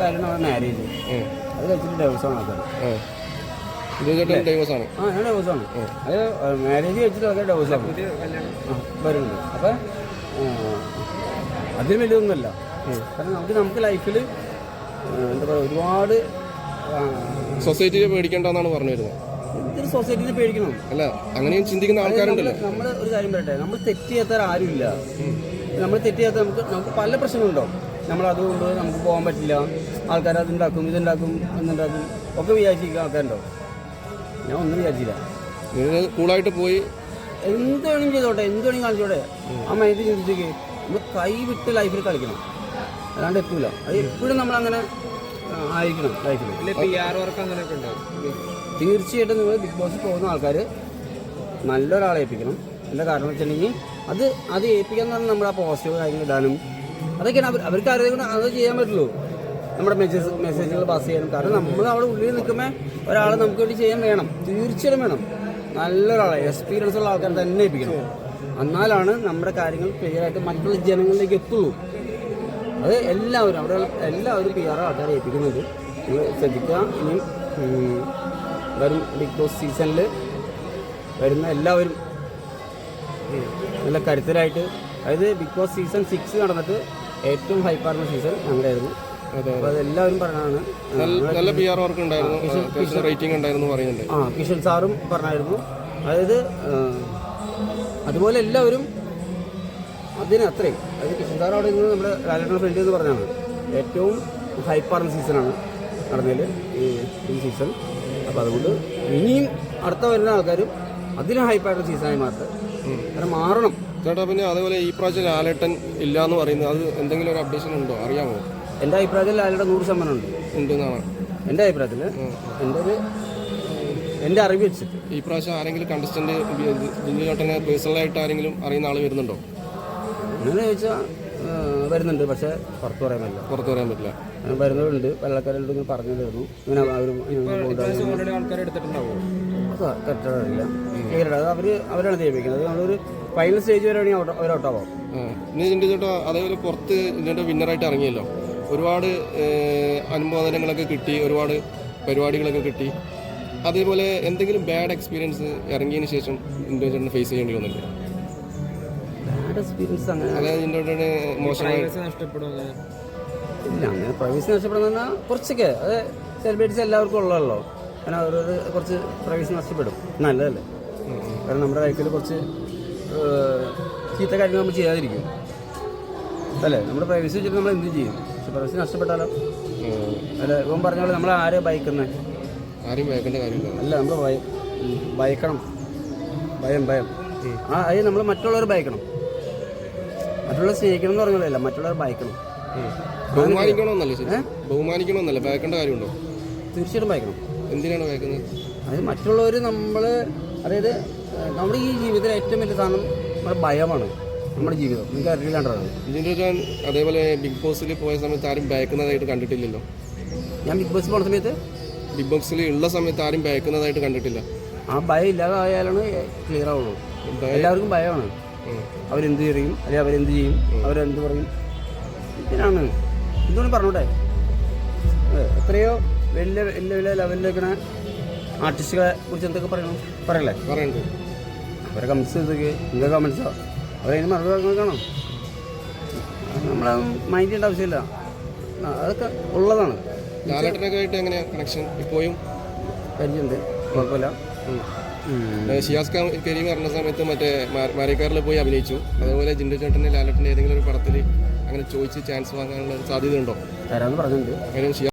കാര്യമാണ് മാരേജ്. അത് കഴിച്ചിട്ട് ആൾക്കാർ ആ ഞാൻ അത് മാരേജ് കഴിച്ചിട്ട് ആൾക്കാർ ദിവസമാണ് ആ വരുന്നുണ്ട്. അപ്പം അതിന് വലിയൊന്നുമല്ല കാരണം നമുക്ക് നമുക്ക് ലൈഫിൽ എന്താ പറയുക ഒരുപാട് സൊസൈറ്റിയെ പേടിക്കേണ്ടെന്നാണ് പറഞ്ഞു വരുന്നത് സൊസൈറ്റിനെ പേടിക്കണം. അല്ല അങ്ങനെയും ചിന്തിക്കുന്ന ആൾക്കാരുണ്ടല്ലോ? നമ്മൾ ഒരു കാര്യം പറയട്ടെ. നമ്മൾ തെറ്റ് ചെയ്യാത്ത ആരുമില്ല നമ്മൾ തെറ്റ് ചെയ്യാത്ത നമുക്ക് നമുക്ക് പല പ്രശ്നങ്ങളുണ്ടാവും. നമ്മൾ അതുകൊണ്ട് നമുക്ക് പോകാൻ പറ്റില്ല. ആൾക്കാർ അതുണ്ടാക്കും ഇതുണ്ടാക്കും എന്നുണ്ടാക്കും ഒക്കെ വിചാരിച്ചിരിക്കും ആൾക്കാരുണ്ടാവും ഞാൻ ഒന്നും വിചാരിച്ചില്ല. നിങ്ങൾ കൂളായിട്ട് പോയി? എന്ത് വേണമെങ്കിലും ചെയ്തോട്ടെ എന്ത് വേണമെങ്കിലും കാണിച്ചോട്ടെ. ആ മൈൻഡ് ചിന്തിച്ചേക്ക്. നമ്മൾ കൈ വിട്ട് ലൈഫിൽ കളിക്കണം. അല്ലാണ്ട് എത്തൂല. അത് എപ്പോഴും നമ്മളങ്ങനെ അങ്ങനെ ആയിരിക്കണം ലൈഫിൽ തീർച്ചയായിട്ടും നിങ്ങൾ ബിഗ് ബോസ് പോകുന്ന ആൾക്കാർ നല്ലൊരാളെ ഏൽപ്പിക്കണം. എന്താ കാരണം വെച്ചിട്ടുണ്ടെങ്കിൽ അത് അത് ഏൽപ്പിക്കാൻ എന്ന് പറഞ്ഞാൽ നമ്മൾ ആ പോസിറ്റീവ് കാര്യങ്ങൾ ഇടാനും അതൊക്കെയാണ്. അവർ അവർക്ക് അറിയാൻ അത് ചെയ്യാൻ പറ്റുള്ളൂ. നമ്മുടെ മെസ്സേജ് മെസ്സേജുകൾ പാസ് ചെയ്യാനും. കാരണം നമ്മൾ അവിടെ ഉള്ളിൽ നിൽക്കുമ്പോൾ ഒരാളെ നമുക്ക് വേണ്ടി ചെയ്യാൻ വേണം. തീർച്ചയായും വേണം. നല്ലൊരാളെ എക്സ്പീരിയൻസ് ഉള്ള ആൾക്കാർ തന്നെ ഏൽപ്പിക്കണം. എന്നാലാണ് നമ്മുടെ കാര്യങ്ങൾ ക്ലിയർ ആയിട്ട് മറ്റുള്ള ജനങ്ങളിലേക്ക് എത്തുള്ളൂ. അത് എല്ലാവരും അവിടെ എല്ലാവരും പി ആർ ആൾക്കാരെ ഏൽപ്പിക്കുന്നുണ്ട് നിങ്ങൾ ശ്രദ്ധിക്കുക. ഇനി വരും ബിഗ് ബോസ് സീസണിൽ വരുന്ന എല്ലാവരും. നല്ല കരുത്തരായിട്ട്. അതായത് ബിഗ് ബോസ് സീസൺ സിക്സ് നടന്നിട്ട് ഏറ്റവും ഹൈപ്പാർന്ന സീസൺ ഞങ്ങളായിരുന്നു അപ്പോൾ അതെല്ലാവരും പറഞ്ഞാണ് നല്ല പി ആർ വർക്ക് ഉണ്ടായിരുന്നു. അത്യാവശ്യം റേറ്റിംഗ് ഉണ്ടായിരുന്നു പറയുന്നുണ്ട്. ആ കിഷൻ സാറും പറഞ്ഞായിരുന്നു. അതായത് അതുപോലെ എല്ലാവരും അതിന് അത്രയും. അതായത് കിഷൻ സാർ അവിടെ നിന്ന് നമ്മുടെ ലാലേട്ടൻ ഫ്രണ്ട് എന്ന് പറഞ്ഞാണ്. ഏറ്റവും ഹൈപ്പാർന്ന സീസണാണ് നടന്നതിൽ ഈ ഈ സീസൺ അപ്പോൾ അതുകൊണ്ട് ഇനിയും അടുത്ത വരുന്ന ആൾക്കാരും അതിലും ഹൈപ്പായിട്ടുള്ള സീസണായി മാറട്ടെ. കാരണം മാറണം. ചേട്ടാ പിന്നെ അതേപോലെ ഈ പ്രാവശ്യം ലാലേട്ടൻ ഇല്ല എന്ന് പറയുന്നത് അത് എന്തെങ്കിലും ഒരു അപ്ഡേഷൻ ഉണ്ടോ? അറിയാമോ? എന്റെ അഭിപ്രായത്തിൽ ലാലേട്ടൻ നൂറ് ശതമാനം ഉണ്ട്. ഉണ്ടെന്നാണ്. എന്റെ അഭിപ്രായത്തിൽ എന്റെ ഒരു എന്റെ അറിവ് വെച്ചിട്ട്. ഈ പ്രാവശ്യം ആരെങ്കിലും കണ്ടസ്റ്റന്റ് ബിന്ദു ചേട്ടനെ പേഴ്സണലായിട്ട് ആരെങ്കിലും അറിയുന്ന ആൾ വരുന്നുണ്ടോ? അങ്ങനെ ചോദിച്ചാൽ വരുന്നുണ്ട്. പക്ഷേ പുറത്തു പറയാൻ പറ്റില്ല. പുറത്തു പറയാൻ പറ്റില്ല. അങ്ങനെ വരുന്നവരുണ്ട്. വെള്ളക്കാരുണ്ട് ഇങ്ങനെ പറഞ്ഞു തരുന്നു. ഇങ്ങനെ അവർ അത് അവർ അവരാണ് ജയിപ്പിക്കുന്നത് അത് നമ്മളൊരു ഫൈനൽ സ്റ്റേജ് വരെയാണെങ്കിൽ ഔട്ട് അവർ ഔട്ടാവാം. ചേട്ടാ അതേപോലെ പുറത്ത് ഇതിന്റെ വിന്നറായിട്ട് ഇറങ്ങിയല്ലോ. ഒരുപാട് അനുമോദനങ്ങളൊക്കെ കിട്ടി ഒരുപാട് പരിപാടികളൊക്കെ കിട്ടി. അതേപോലെ എന്തെങ്കിലും ബാഡ് എക്സ്പീരിയൻസ് ഇറങ്ങിയതിന് ശേഷം ചേട്ടന് ഫേസ് ചെയ്യേണ്ടി വന്നില്ലേ? ബാഡ് എക്സ്പീരിയൻസ് അങ്ങനെ ഇല്ല അങ്ങനെ പ്രൈവസി നഷ്ടപ്പെടുന്ന പറഞ്ഞാൽ കുറച്ചൊക്കെ. അത് സെലിബ്രിറ്റീസ് എല്ലാവർക്കും ഉള്ളതല്ലോ. അങ്ങനെ അവരത് കുറച്ച് പ്രൈവസി നഷ്ടപ്പെടും. നല്ലതല്ലേ? കാരണം നമ്മുടെ ലൈഫിൽ കുറച്ച് ചീത്ത കാര്യങ്ങൾ നമ്മൾ ചെയ്യാതിരിക്കും. അല്ലേ? നമ്മുടെ പ്രൈവസി വെച്ചിട്ട് നമ്മൾ എന്ത് ചെയ്യും. പക്ഷെ പ്രൈവസി നഷ്ടപ്പെട്ടാലോ? അല്ല ഇവൻ പറഞ്ഞ പോലെ നമ്മൾ ആരെ ഭയക്കുന്നത് ആരെയും ഭയക്കേണ്ട കാര്യമില്ല. അല്ല നമ്മൾ ഭയക്കണം. ഭയം ഭയം. ആ അത് നമ്മൾ മറ്റുള്ളവർ ഭയക്കണം. മറ്റുള്ളവർ സ്നേഹിക്കണം എന്ന് പറഞ്ഞതല്ല മറ്റുള്ളവർ ഭയക്കണം. ബഹുമാനിക്കണമെന്നല്ലേ ശരി? ബഹുമാനിക്കണമെന്നല്ല? വേക്കേണ്ട കാര്യമുണ്ടോ? തീർച്ചയായിട്ടും ഭയക്കണം. എന്തിനാണ് ഭയക്കുന്നത്? അത് മറ്റുള്ളവർ നമ്മൾ അതായത് നമ്മുടെ ഈ ജീവിതത്തിൽ ഏറ്റവും വലിയ സാധനം നമ്മുടെ ഭയമാണ് നമ്മുടെ ജീവിതം. നിങ്ങൾക്ക് അറിയില്ലാണ്ടാണ് ജിൻഡു അതേപോലെ ബിഗ് ബോസിൽ പോയ സമയത്ത് ആരും ഭയക്കുന്നതായിട്ട് കണ്ടിട്ടില്ലല്ലോ? ഞാൻ ബിഗ് ബോസ് പോണ സമയത്ത്? ബിഗ് ബോക്സിൽ ഉള്ള സമയത്ത് ആരും ഭയക്കുന്നതായിട്ട് കണ്ടിട്ടില്ല? ആ ഭയം ഇല്ലാതായാലാണ് ക്ലിയർ ആവുള്ളൂ. എല്ലാവർക്കും ഭയമാണ്. അവരെന്ത് ചെയ്യും? അല്ലെങ്കിൽ അവരെന്ത് ചെയ്യും? അവരെന്ത് പറയും? ഇതിനാണ് എന്തുകൊണ്ട് പറഞ്ഞോട്ടെ ഏ, എത്രയോ വലിയ വലിയ വലിയ ലെവലിലേക്കണ ആർട്ടിസ്റ്റുകളെ കുറിച്ച് എന്തൊക്കെ പറയണം? പറയല്ലേ? പറയണ്ട്. അവരെ കമൻസ് എന്തൊക്കെ എന്താ കമൻസോ അവരതിന് മറുപടി കാണോ. നമ്മൾ മൈൻഡ് ചെയ്യേണ്ട ആവശ്യമില്ല. അതൊക്കെ ഉള്ളതാണ്. ലാലേട്ടനൊക്കെ ആയിട്ട് കണക്ഷൻ ഇപ്പോഴും? പരിചയമുണ്ട്. കുഴപ്പമില്ല. ഷിയാസ് കരീം പറഞ്ഞ സമയത്ത് മറ്റേ മാ- പോയി അഭിനയിച്ചു. അതുപോലെ ജിൻഡു ചേട്ടന് ലാലട്ടന്റെ ഏതെങ്കിലും ഒരു പടത്തിൽ അങ്ങനെ ചോദിച്ച് ചാൻസ് വാങ്ങാനുള്ള സാധ്യത ഉണ്ടോ